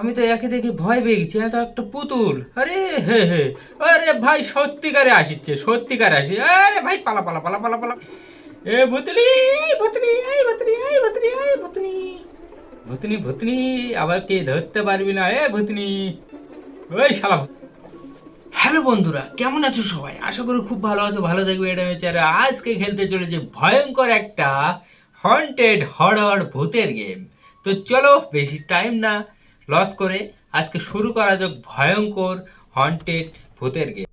আমি তো একে দেখে ভয় পেয়ে গেছি এত একটা পুতুল। আরে হে হে, আরে ভাই সত্যিকারে আসিচ্ছে, সত্যিকারে আসি। আরে ভাই, পালা পালা পালা পালা পালা। এ ভুতনি ভুতনি এই ভুতনি এই ভুতনি এই ভুতনি ভুতনি ভুতনি আবার কে ধরতে পারবি না, এ ভুতনি ওই শালা হ্যালো বন্ধুরা, কেমন আছো সবাই? আশা করি খুব ভালো আছো, ভালো থাকবে, এটা হচ্ছে আজকে খেলতে চলেছে ভয়ঙ্কর একটা হন্টেড হরর ভূতের গেম তো চলো, বেশি টাইম না লস করে আজকে শুরু করা যাক ভয়ঙ্কর হন্টেড ভূতের গেম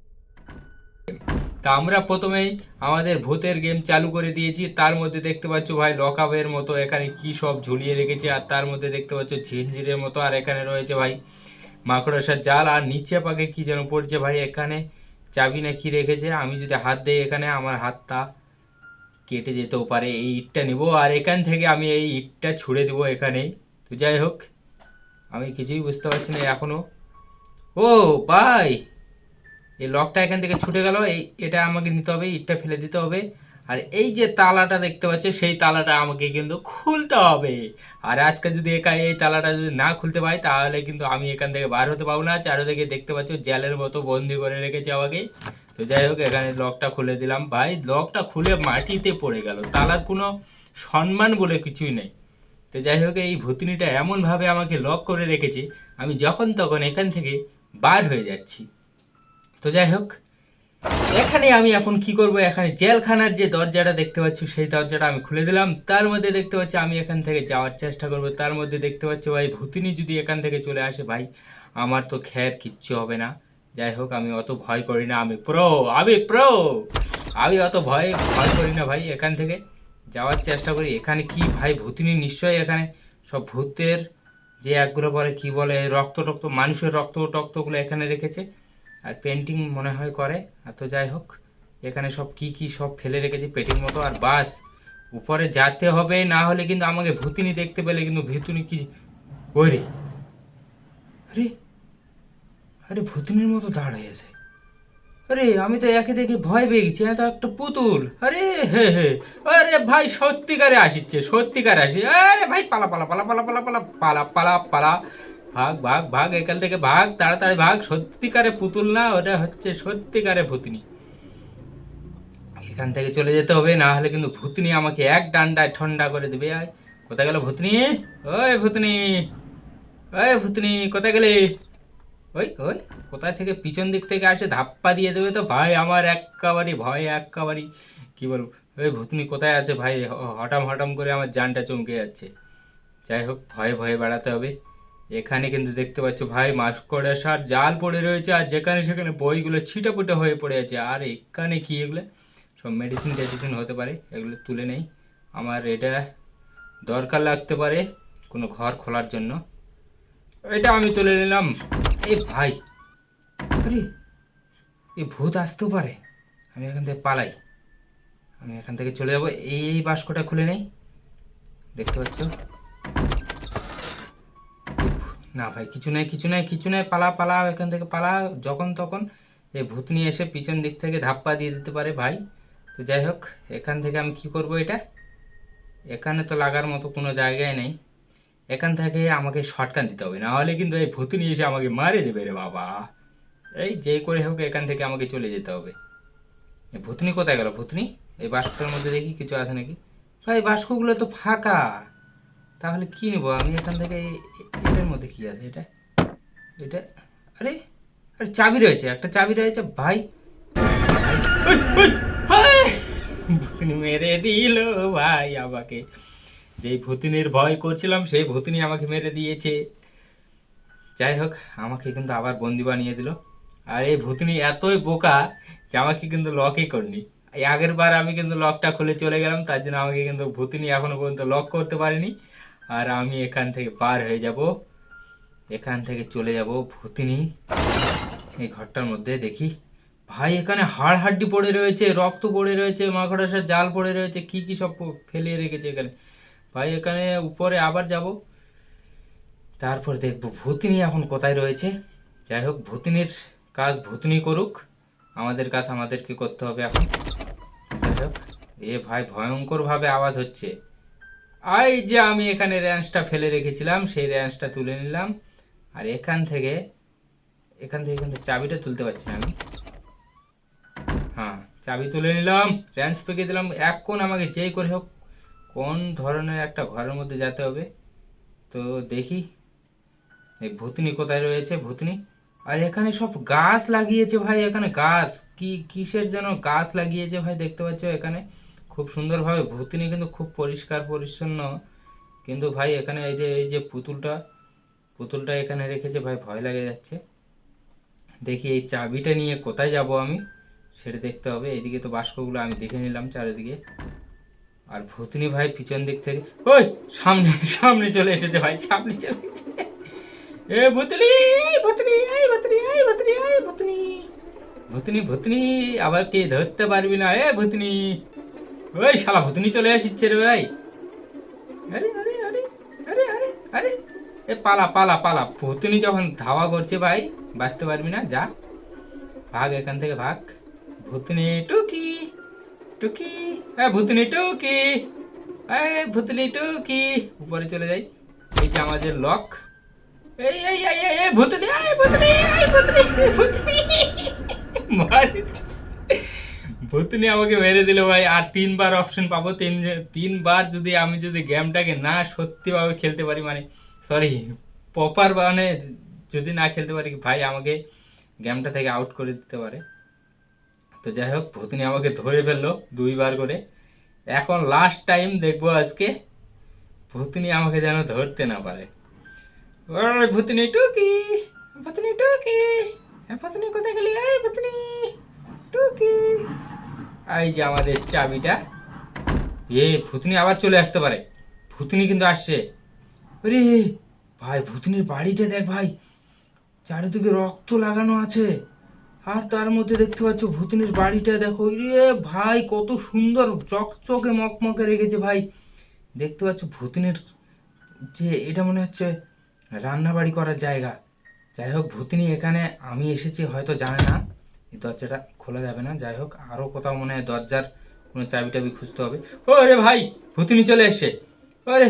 তা আমরা প্রথমেই আমাদের ভূতের গেম চালু করে দিয়েছি। তার মধ্যে দেখতে পাচ্ছ ভাই লকআপের মতো, এখানে কি সব ঝুলিয়ে রেখেছে, আর তার মধ্যে দেখতে পাচ্ছ ঝিনঝিরের মতো, আর এখানে রয়েছে ভাই মাকড়সার জাল, আর নিচে পাকে কি যেন পড়ছে ভাই এখানে, চাবি না কি রেখেছে, আমি যদি হাত দিই এখানে, আমার হাতটা কেটে যেতেও পারে, এই ইটটা নেব, আর এখান থেকে আমি এই ইটটা ছুঁড়ে দেবো এখানেই। তো যাই হোক আমি কিছুই বুঝতে পারছি না এখনও। ও, ভাই! এই লকটা এখান থেকে ছুটে গেল, এই, এটা আমাকে নিতে হবে, ইটটা ফেলে দিতে হবে। আর এই যে তালাটা দেখতে পাচ্ছ, সেই তালাটা আমাকে কিন্তু খুলতে হবে। আর আজকে যদি একা এই তালাটা যদি না খুলতে পারি, তাহলে কিন্তু আমি এখান থেকে বার হতে পারব না। চারিদিকে দেখতে পাচ্ছ, জেলের মতো বন্দি করে রেখেছে আমাকে। তো যাই হোক, এখানে লকটা খুলে দিলাম। ভাই, লকটা খুলে মাটিতে পড়ে গেল। তালার কোনো সম্মান বলে কিছুই নেই। তো যাই হোক, এই ভূতনিটা এমনভাবে আমাকে লক করে রেখেছে, আমি যখন তখন এখান থেকে বার হয়ে যাচ্ছি। তো যাই হোক, এখানে আমি এখন কি করব? এখানে জেলখানার যে দরজাটা দেখতে পাচ্ছ, সেই দরজাটা আমি খুলে দিলাম। তার মধ্যে দেখতে পাচ্ছি, আমি এখান থেকে যাওয়ার চেষ্টা করব। তার মধ্যে দেখতে পাচ্ছ, ভাই, ভূতিনি যদি এখান থেকে চলে আসে, ভাই, আমার তো খ্যার কিচ্ছু হবে না। যাই হোক, আমি অত ভয় করি না। আমি প্রো আমি প্রো আমি অত ভয় ভয় করি না, ভাই, এখান থেকে। যাওয়ার চেষ্টা করি। এখানে কি ভাই ভূতিনি নিশ্চয়ই এখানে? সব ভূতের যে একগুলো বলে, কি বলে, রক্ত টক্ত, মানুষের রক্ত টক্তগুলো এখানে রেখেছে। আর পেন্টিং মনে হয় করে। আর তো যাই হোক, এখানে সব কি কি সব ফেলে রেখেছে পেটির মতো। আর বাস, উপরে যেতে হবে, না হলে কিন্তু আমাকে ভূতিনি দেখতে পেলে কিন্তু ভূতুনি কি ওই রে আরে আরে ভূতিনির মতো দাঁড় হয়েছে আরে, আমি তো একে দেখে ভয় পেয়ে গেছি এত একটা পুতুল। আরে, হে হে, আরে ভাই, সত্যিকারে আসিচ্ছে, সত্যিকারে আসি আরে ভাই, পালা পালা পালা পালা পালা পালা পালা পালা পালা। ভাগ ভাগ ভাগ, এখান থেকে ভাগ, তাড়াতাড়ি ভাগ, সত্যিকারে পুতুল না, ওটা হচ্ছে সত্যিকারে ভূতনি। এখান থেকে চলে যেতে হবে, না হলে কিন্তু ভূতনি আমাকে এক ডান্ডায় ঠান্ডা করে দেবে। আয়, কোথায় গেল ভূতনি? ওই ভূতনি ওই ভূতনি, কোথায় গেলে? ওই ওই, কোথায় থেকে পিছন দিক থেকে আসে ধাপ্পা দিয়ে দেবে তো? ভাই, আমার এক্কাবারই, ভয় এক্কাবারই। কি বলব? ওই ভূতনি কোথায় আছে ভাই? হঠাম হঠাম করে আমার জানটা চমকে যাচ্ছে। যাই হোক, ভয়ে ভয়ে বেড়াতে হবে। এখানে কিন্তু দেখতে পাচ্ছ ভাই মাস্কড়াসার জাল পড়ে রয়েছে আর যেখানে সেখানে বইগুলো ছিটাপুটে হয়ে পড়ে আছে। আর এখানে কি এগুলো? সব মেডিসিন টেডিসিন হতে পারে, এগুলো তুলে নেই। আমার এটা দরকার লাগতে পারে কোনো ঘর খোলার জন্য। এটা আমি তুলে নিলাম। এই ভাই। আরে এই ভূত আসতেও পারে। আমি এখান থেকে পালাই। আমি এখান থেকে চলে যাব। এই এই বাস্কটা খুলে নেই। দেখতে পাচ্ছ? না ভাই, কিছু নাই কিছু নাই কিছু নাই। পালা পালা, এখান থেকে পালা। যখন তখন এই ভূত নিয়ে এসে পিছন দিক থেকে ধাপ্পা দিয়ে দিতে পারে ভাই। তো যাই হোক, এখান থেকে আমি কি করব এটা? এখানে তো লাগার মতো কোনো জায়গায় নেই। এখান থেকে আমাকে শর্টকান দিতে হবে। না হলে কিন্তু এই ভূতনি এসে আমাকে মারে দেবে রে বাবা। এই যে করে হোক, এখান থেকে আমাকে চলে যেতে হবে। ভূতনি কোথায় গেল? ভূতনি? এই বাস্কটার মধ্যে দেখি কিছু আছে নাকি? ভাই বাস্কগুলো তো ফাঁকা। তাহলে কি নেব? আমি এখান থেকে এটার মধ্যে কি আছে? এটা এটা, আরে আরে চাবি রয়েছে, একটা চাবি রয়েছে, ভাই! ভূতনি মেরে দিল, ভাই, আমাকে। যেই ভূতিনির ভয় করছিলাম, সেই ভূতিনি আমাকে মেরে দিয়েছে। যাই হোক, আমাকে কিন্তু আবার বন্দি বানিয়ে দিল। আর এই ভূতনি এতই বোকা যে আমাকে কিন্তু লকই করনি। আগের বার আমি কিন্তু লকটা খুলে চলে গেলাম, তার জন্য আমাকে কিন্তু ভূতনি এখনও পর্যন্ত লক করতে পারেনি। আর আমি এখান থেকে পার হয়ে যাব। এখান থেকে চলে যাব ভূতিনি। এই ঘরটার মধ্যে দেখি, ভাই, এখানে হাড় হাড্ডি পড়ে রয়েছে, রক্ত পড়ে রয়েছে, মাকড়াসার জাল পড়ে রয়েছে, কি কি সব ফেলিয়ে রেখেছে এখানে? ভাই, এখানে উপরে আবার যাব। তারপর দেখব ভূতিনি এখন কোথায় রয়েছে। যাই হোক, ভূতিনির কাজ ভূতিনি করুক। আমাদের কাজ আমাদেরকে করতে হবে এখন। যাই হোক, এ ভাই, ভয়ঙ্করভাবে আওয়াজ হচ্ছে। এই যে আমি এখানে র্যাঞ্চটা ফেলে রেখেছিলাম, সেই র্যাঞ্চটা তুলে নিলাম। আর এখান থেকে এখান থেকে কিন্তু চাবিটা তুলতে পারছি না আমি। হ্যাঁ চাবি তুলে নিলাম র্যান্স পেকে দিলাম। এখন আমাকে যেই করে হোক কোন ধরনের একটা ঘরের মধ্যে যেতে হবে? তো দেখি। এই ভূতনি কোথায় রয়েছে? ভূতনি? আর এখানে সব গাছ লাগিয়েছে ভাই, এখানে গাছ। কি, কিসের যেন গাছ লাগিয়েছে ভাই, দেখতে পাচ্ছ এখানে? খুব সুন্দরভাবে ভূতনি কিন্তু খুব পরিষ্কার পরিচ্ছন্ন। কিন্তু ভাই এখানে এই যে এই যে পুতুলটা পুতুলটা এখানে রেখেছে ভাই, ভয় লাগে যাচ্ছে। দেখি এই চাবিটা নিয়ে কোথায় যাব আমি? সেটা দেখতে হবে। এদিকে তো বাস্কগুলো আমি দেখে নিলাম চারিদিকে। আর ভূতনি ভাই পিছন দিক থেকে, ওই, সামনে সামনে চলে এসেছে ভাই, সামনে চলে এসেছে। এ ভূতনি ভূতনি, এই ভূতনি এই ভূতনি এই ভূতনি ভূতনি ভূতনি, আবার কে ধরতে পারবি না, এ ভূতনি। ওই শালা ভূতনি চলে এসেছে রে ভাই। আরে আরে আরে আরে আরে আরে, এ পালা পালা পালা, ভূতনি যখন ধাওয়া করছে ভাই, বাঁচতে পারবি না, যা, ভাগ এখান থেকে ভাগ, ভূতনি টুকি টুকি হ্যাঁ ভূতনি টুকি ভূতনি টুকি। উপরে চলে যাই। এই আমাদের লক এই ভূতনি। ভূতনি আমাকে মেরে দিল ভাই। আর তিনবার অপশন পাবো। তিন, তিনবার যদি আমি যদি গেমটাকে না সত্যিভাবে খেলতে পারি মানে সরি প্রপার মানে যদি না খেলতে পারি, ভাই আমাকে গেমটা থেকে আউট করে দিতে পারে। তো যাই হোক, ভূতনি আমাকে ধরে ফেলল দুইবার করে। এখন লাস্ট টাইম দেখব আজকে ভূতনি আমাকে যেন ধরতে না পারে। ভূতনি টুকি ভূতনি টুকি ভূতনি কোথায় গেলি? এই ভূতনি টুকি। এই যে আমাদের চাবিটা। এ, ভূতনি আবার চলে আসতে পারে। ভূতনি কিন্তু আসছে। আরে ভাই, ভূতনির বাড়িটা দেখ ভাই। চারিদিকে রক্ত লাগানো আছে। আর তার মধ্যে দেখতে পাচ্ছ ভূতনির বাড়িটা, দেখো। রে ভাই, কত সুন্দর, চকচকে মকমকে রেখেছে ভাই। দেখতে পাচ্ছ ভূতনির যে, এটা মনে হচ্ছে রান্নাবাড়ি করার জায়গা। যাই হোক, ভূতনি এখানে, আমি এসেছি, হয়তো জানে না। এই দরজাটা খোলা যাবে না। যাই হোক আরও কোথাও মনে হয় দরজার কোনো চাবি টাবি খুঁজতে হবে। ও রে ভাই, ভূতনি চলে এসছে। ওরে,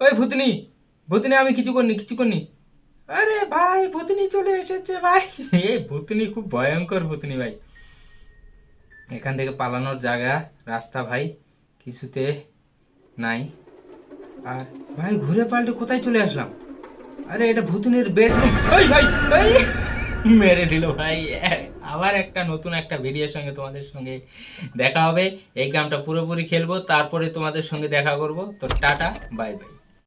ওই ভূতনি ভূতনি আমি কিছু করিনি কিছু করিনি। আরে ভাই, ভূতনি চলে এসেছে ভাই। এ ভূতনি, খুব ভয়ঙ্কর ভূতনি ভাই। এখান থেকে পালানোর জায়গা, রাস্তা ভাই, কিছুতে নাই। আর ভাই, ঘুরে পাল্টে কোথায় চলে আসলাম? আরে এটা ভূতনির বেডরুম ওই ভাই ওই মেরে দিল ভাই। আবার একটা নতুন একটা ভিডিওর সঙ্গে তোমাদের সঙ্গে দেখা হবে। এই গেমটা পুরোপুরি খেলব, তারপরে তোমাদের সঙ্গে দেখা করব। তো টাটা বাই বাই